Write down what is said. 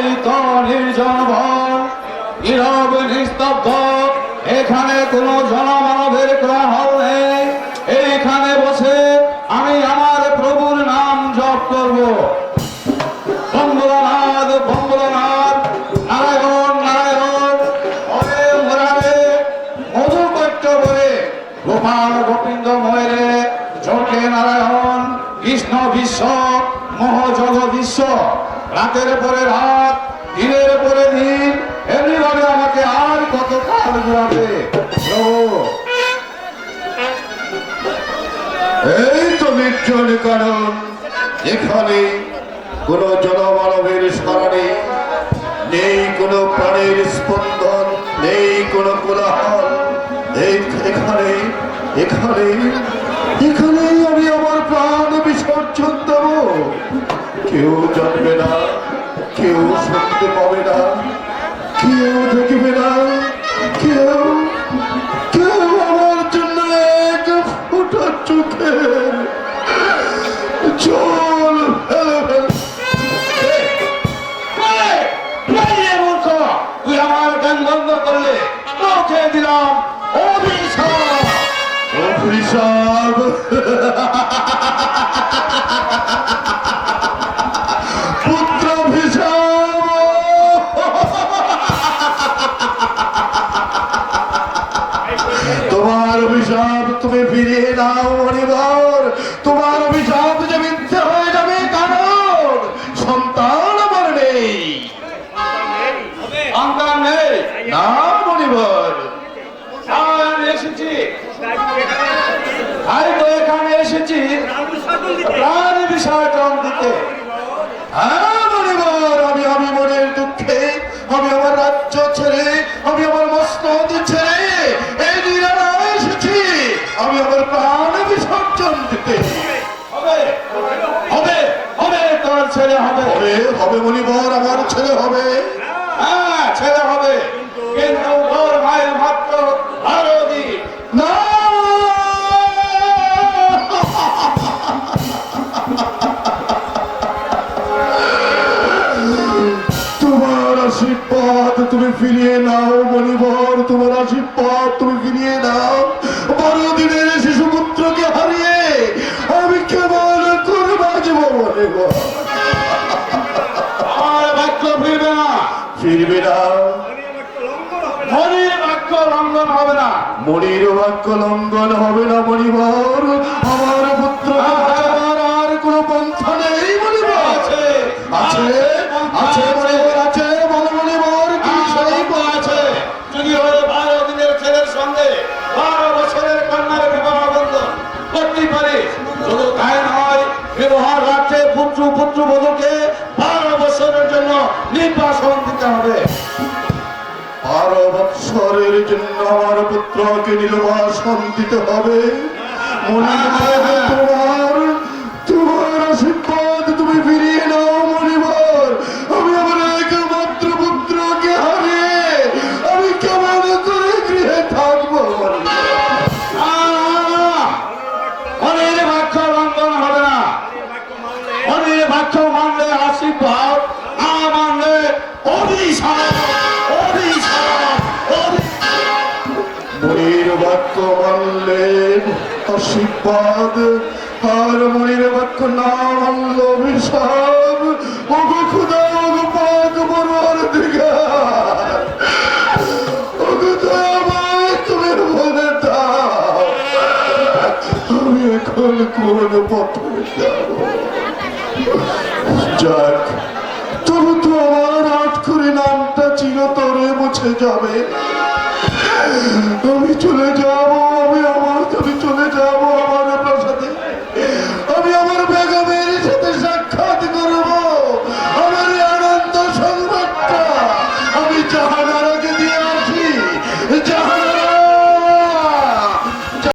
এই তো নির্জন নীরব নিস্তব্ধ, এখানে কোনো জনমানবের কোলাহল নেই। এইখানে বসে আমি আমার প্রভুর নাম জপ করব। নারায়ণ নারায়ণ হরে মুরারে মধু বলে গোপাল গোবিন্দ ময়রে চোখে নারায়ণ, কৃষ্ণ বিশ্ব মোহ জগদীশ্ব রাতের পরে রাত, দিনের পরে দিন এমনিভাবে আমাকে আর কত কাল ঘুরাবে এই তো নির্জন কারণ, এখানে কোন জনমানবের স্মরণে নেই কোনো প্রাণের স্পন্দন, নেই কোনো কোলাহল। এখানে এখানে এখানে আমি আমার প্রাণ বিসর্জন দেব। কেউ জানবে না কেউ শুনতে পাবে না কেউ দেখবে না কেউ কেউ আমার জন্য এক ফোটা চোখের জল তুই আমার গান বন্ধ করলে দিলাম তুমি ফিরিয়ে নাও, মণিবর। তোমার অভিশাপ যে মিথ্যে হয়ে যাবে কারণ সন্তান আমার নেই। আমি হ্যাঁ আমি মনের দুঃখে, আমি আমার রাজ্য ছেড়ে হবে। হ্যাঁ ছেলে হবে। কিন্তু ওর মায়ের মাত্র বারো না! তোমার আশীর্বাদ তুমি ফিরিয়ে নাও। ফিরবে না বাক্য লঙ্ঘন হবে না। মনির বাক্য লঙ্ঘন হবে না মণিবর আমার পুত্র আর কোন পন্থা নেই মণিবর আছে আছে আছে মণিবর আছে বল মণিবর কি সেই সেই আছে। যদি ওই বারো দিনের ছেলের সঙ্গে বারো বছরের কন্যার বিবাহ বন্ধন করতে পারে। শুধু তাই নয় ব্যবহার রাখতে পুত্র পুত্র বধূকে নির্বাসন দিতে হবে। বারো বৎসরের জন্য আমার পুত্রকে নির্বাসন দিতে হবে। মনে তোমার তোমার মনির বাক্য মানলে আশীর্বাদ আর মনির বাক্য না মানল অভিশাপ ওগো খুদা এখন কোন পথে যাক মুছে যাবে। আমি